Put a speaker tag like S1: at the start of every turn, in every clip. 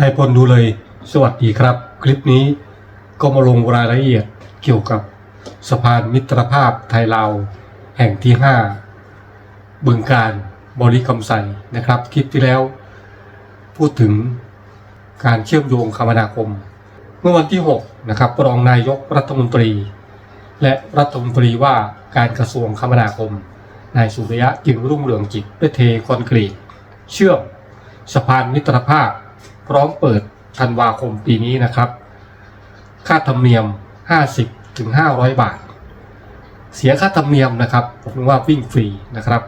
S1: นายพลดูเลย สวัสดีครับ คลิปนี้ก็มาลงรายละเอียดเกี่ยวกับสะพานมิตรภาพไทยลาวแห่งที่ 5 บึงการบริคำใสนะครับ คลิปที่แล้ว พูดถึงการเชื่อมโยงคมนาคม เมื่อวันที่ 6 นะครับรองนายกรัฐมนตรี และรัฐมนตรีว่าการกระทรวงคมนาคม นายสุริยะจึงรุ่งเรืองจิตได้เทคอนกรีต เชื่อมสะพานมิตรภาพพ ร้อมเปิดธันวาคมปีนี้นะครับ ค่าธรรมเนียม 50ถึง500 บาท เสียค่าธรรมเนียมนะครับผมว่าวิ่งฟรีนะครับ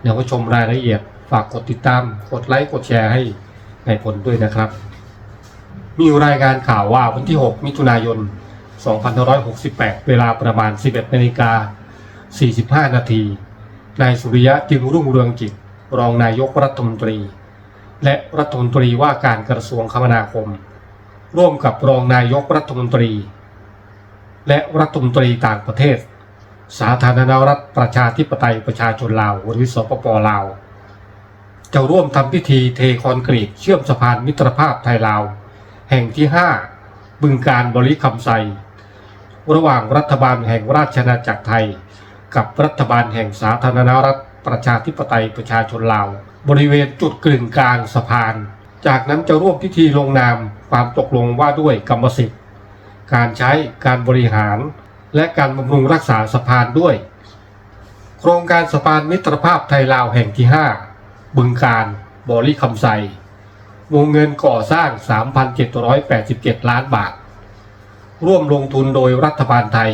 S1: เดี๋ยวก็ชมรายละเอียดฝากกดติดตาม กดไลค์ กดแชร์ให้ในผลด้วยนะครับ มีรายงานข่าวว่าวันที่ 6 มิถุนายน 2568 เวลาประมาณ 11นาฬิกา45 นาที นายสุริยะจึงรุ่งเรืองจิตรองนายกรัฐมนตรี และรัฐมนตรีว่าการกระทรวงคมนาคม ร่วมกับรองนายกรัฐมนตรี และรัฐมนตรีต่างประเทศ สาธารณรัฐประชาธิปไตยประชาชนลาวหรือสปปลาว จะร่วมทำพิธีเทคอนกรีตเชื่อมสะพานมิตรภาพไทยลาว แห่งที่ 5 บึงการบริคำไซระหว่างรัฐบาลแห่งราชอาณาจักรไทย กับรัฐบาลแห่งสาธารณรัฐประชาธิปไตยประชาชนลาว บริเวณจุดกึ่งกลางสะพาน จากนั้นจะร่วมพิธีลงนามความตกลงว่าด้วยกรรมสิทธิ์ การใช้การบริหาร และการบำรุงรักษาสะพานด้วย โครงการสะพานมิตรภาพไทยลาวแห่งที่ 5 บึงการบริคำไซวงเงินก่อสร้าง 3,787 ล้านบาท ร่วมลงทุนโดยรัฐบาลไทย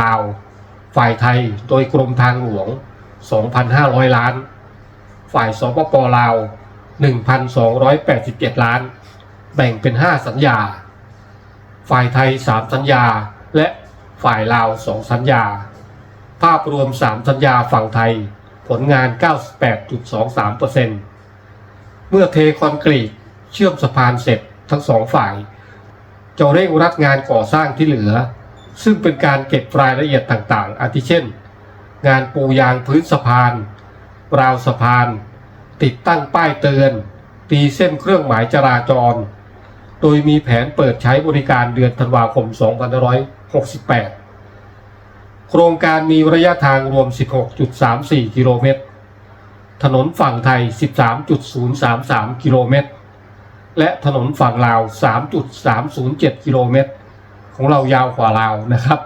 S1: ลาว ฝ่ายไทยโดยกรมทางหลวง 2,500 ล้าน ฝ่ายสปปลาว 1,287 ล้าน แบ่งเป็น 5 สัญญา ฝ่ายไทย 3 สัญญา และฝ่ายลาว 2 สัญญา ภาพรวม 3 สัญญาฝั่งไทย ผลงาน 98.23%เมื่อเทคอนกรีตเชื่อมสะพานเสร็จทั้งสองฝ่ายจะเร่งรัดงานก่อสร้างที่เหลือ ซึ่งเป็นการเก็บรายละเอียดต่างๆ อาทิเช่น งานปูยางพื้นสะพาน ราวสะพาน ติดตั้งป้ายเตือน ตีเส้นเครื่องหมายจราจร โดยมีแผนเปิดใช้บริการเดือนธันวาคม 2568 โครงการมีระยะทางรวม 16.34 กิโลเมตร ถนนฝั่งไทย 13.033 กิโลเมตร และถนนฝั่งลาว 3.307 กิโลเมตร ของเรายาวกว่าลาวนะครับ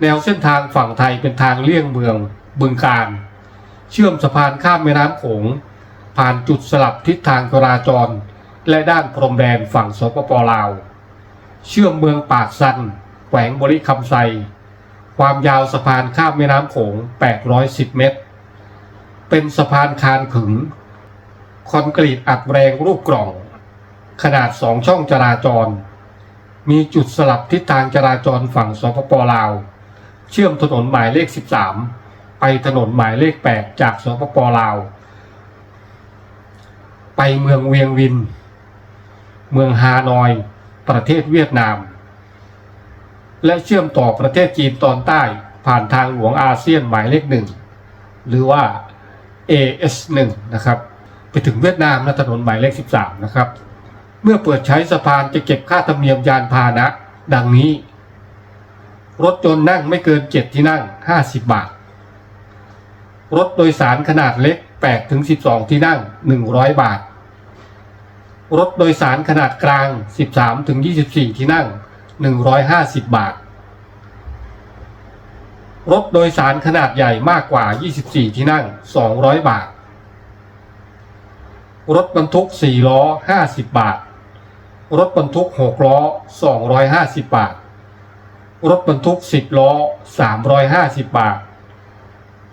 S1: แนวเส้นทางฝั่งไทยเป็นทางเลี่ยงเมืองบึงการ เชื่อมสะพานข้ามแม่น้ำโขง ผ่านจุดสลับทิศทางจราจร และด้านพรมแดนฝั่งสปปลาว เชื่อมเมืองปากซันแขวงบริคำไซ ความยาวสะพานข้ามแม่น้ำโขง 810 เมตร เป็นสะพานคานขึง คอนกรีตอัดแรงรูปกล่อง ขนาดสองช่องจราจร มีจุดสลับทิศทางจราจรฝั่งสปปลาว เชื่อมถนนหมายเลข 13 ไปถนนหมายเลข8จากสปปลาว ไปเมืองเวียงวิน เมืองฮานอย ประเทศเวียดนาม และเชื่อมต่อประเทศจีนตอนใต้ผ่านทางหลวงอาเซียนหมายเลขหนึ่งหรือว่า AS1 นะครับ ไปถึงเวียดนามนะถนนหมายเลข 13 นะครับ เมื่อเปิดใช้สะพานจะเก็บค่าธรรมเนียมยานพาหนะ ดังนี้ รถยนต์นั่งไม่เกิน 7 ที่นั่ง 50 บาท รถโดยสารขนาดเล็ก8ถึง12 ที่นั่ง 100 บาท รถโดยสารขนาดกลาง 13ถึง24 ที่นั่ง 150 บาท รถโดยสารขนาดใหญ่มากกว่า 24 ที่นั่ง 200 บาท รถบรรทุก 4 ล้อ 50 บาท รถบรรทุก 6 ล้อ 250 บาท รถบรรทุก 10 ล้อ 350 บาท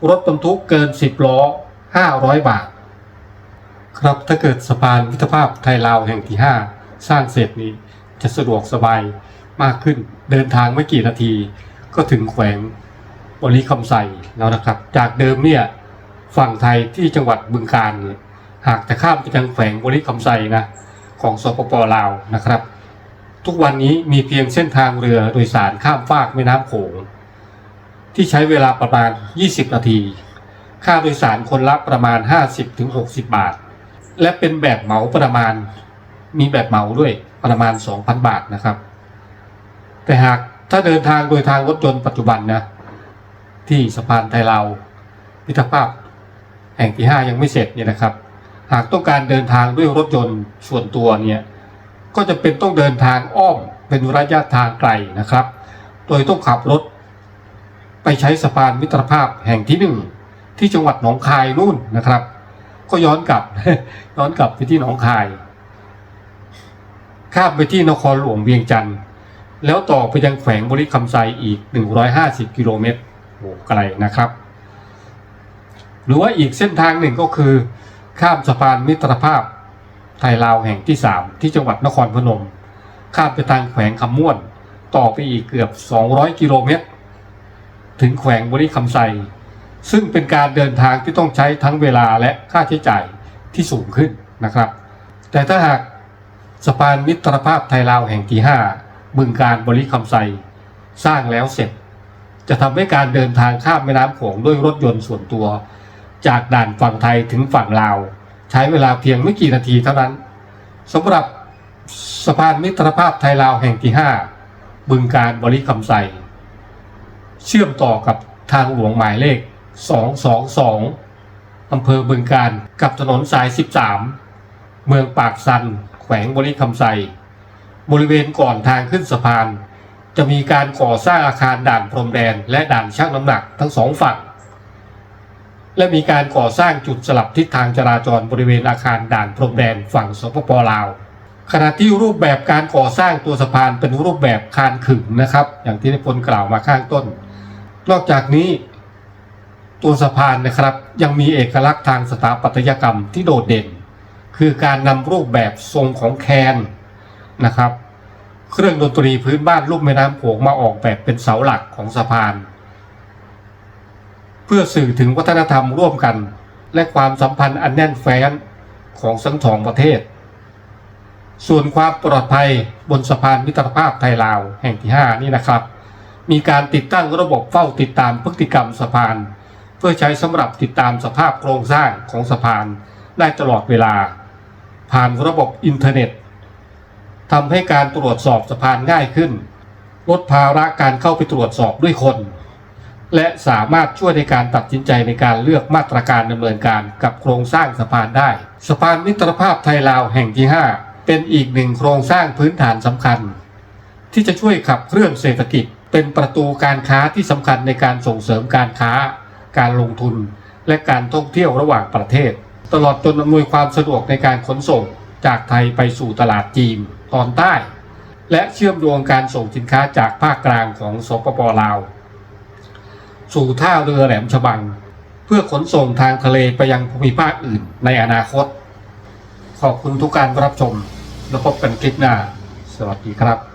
S1: รถบรรทุกเกิน 10 ล้อ 500 บาท ครับถ้าเกิดสะพานมิตรภาพไทยลาวแห่งที่ 5 สร้างเสร็จนี้จะสะดวกสบายมากขึ้นเดินทางไม่กี่นาที ก็ถึงแขวงบริคำไซแล้วนะครับ จากเดิมเนี่ยฝั่งไทยที่จังหวัดบึงกาฬหากจะข้ามไปยังแขวงบริคำไซนะของสปปลาวนะครับ ทุกวันนี้มีเพียงเส้นทางเรือโดยสารข้ามฟากแม่น้ำโขง ที่ใช้เวลาประมาณ 20 นาที ค่าโดยสารคนละประมาณ 50-60 บาท และเป็นแบบเหมาประมาณ มีแบบเหมาด้วยประมาณ 2,000 บาทนะครับ แต่หากถ้าเดินทางโดยทางรถยนต์ปัจจุบันนะที่สะพานไทยลาวมิตรภาพแห่งที่ 5 ยังไม่เสร็จเนี่ยนะครับ หากต้องการเดินทางด้วยรถยนต์ส่วนตัวเนี่ยก็จะเป็นต้องเดินทางอ้อมเป็นระยะทางไกลนะครับ โดยต้องขับรถ ไปใช้สะพานมิตรภาพแห่งที่หนึ่งที่จังหวัดหนองคายนู่นนะครับ ก็ย้อนกลับย้อนกลับไปที่หนองคาย ข้ามไปที่นครหลวงเวียงจันทร์แล้วต่อไปยังแขวงบริคำไซอีก 150 กิโลเมตรโอ้ไกลนะครับ หรือว่าอีกเส้นทางหนึ่งก็คือ ข้ามสะพานมิตรภาพไทยลาวแห่งที่ 3 ที่จังหวัดนครพนม ข้ามไปทางแขวงคำม่วน ต่อไปอีกเกือบ 200 กิโลเมตร ถึงแขวงบริคำไซซึ่งเป็นการเดินทางที่ต้องใช้ทั้งเวลาและค่าใช้จ่ายที่สูงขึ้นนะครับ แต่ถ้าหากสะพานมิตรภาพไทยลาวแห่งที่ 5 บึงการบริคำไซสร้างแล้วเสร็จ จะทำให้การเดินทางข้ามแม่น้ำโขงด้วยรถยนต์ส่วนตัว จากด่านฝั่งไทยถึงฝั่งลาว ใช้เวลาเพียงไม่กี่นาทีเท่านั้นสำหรับสะพานมิตรภาพไทยลาวแห่งที่ 5 บึงการบริคำไซ เชื่อมต่อกับทางหลวงหมายเลข 222 อำเภอบึงการกับถนนสาย 13 เมืองปากซัน แขวงบริคำไซบริเวณก่อนทางขึ้นสะพาน จะมีการก่อสร้างอาคารด่านพรมแดนและด่านชั่งน้ำหนักทั้งสองฝั่ง และมีการก่อสร้างจุดสลับทิศทางจราจรบริเวณอาคารด่านพรมแดนฝั่งสปปลาวขณะที่รูปแบบการก่อสร้างตัวสะพานเป็นรูปแบบคานขึงนะครับ อย่างที่ได้พลกล่าวมาข้างต้น นอกจากนี้ ตัวสะพานนะครับยังมีเอกลักษณ์ทางสถาปัตยกรรมที่โดดเด่น คือการนำรูปแบบทรงของแคนนะครับ เครื่องดนตรีพื้นบ้านรูปแม่น้ำโขงมาออกแบบเป็นเสาหลักของสะพาน เพื่อสื่อถึงวัฒนธรรมร่วมกัน และความสัมพันธ์อันแน่นแฟ้นของทั้งสองประเทศ ส่วนความปลอดภัยบนสะพานมิตรภาพไทยลาวแห่งที่ 5 นี่นะครับ มีการติดตั้งระบบเฝ้าติดตามพฤติกรรมสะพาน เพื่อใช้สำหรับติดตามสภาพโครงสร้างของสะพานได้ตลอดเวลา ผ่านระบบอินเทอร์เน็ตทำให้การตรวจสอบสะพานง่ายขึ้น ลดภาระการเข้าไปตรวจสอบด้วยคน และสามารถช่วยในการตัดสินใจในการเลือกมาตรการดำเนินการกับโครงสร้างสะพานได้ สะพานมิตรภาพไทยลาวแห่งที่ 5 เป็นอีกหนึ่งโครงสร้างพื้นฐานสำคัญ ที่จะช่วยขับเคลื่อนเศรษฐกิจ เป็นประตูการค้าที่สำคัญในการส่งเสริมการค้า การลงทุน และการท่องเที่ยวระหว่างประเทศ ตลอดจนอำนวยความสะดวกในการขนส่งจากไทยไปสู่ตลาดจีนตอนใต้ และเชื่อมโยงการส่งสินค้าจากภาคกลางของสปปลาว สู่ท่าเรือแหลมฉบัง เพื่อขนส่งทางทะเลไปยังภูมิภาคอื่นในอนาคต ขอบคุณทุกการรับชม แล้วพบกันคลิปหน้า สวัสดีครับ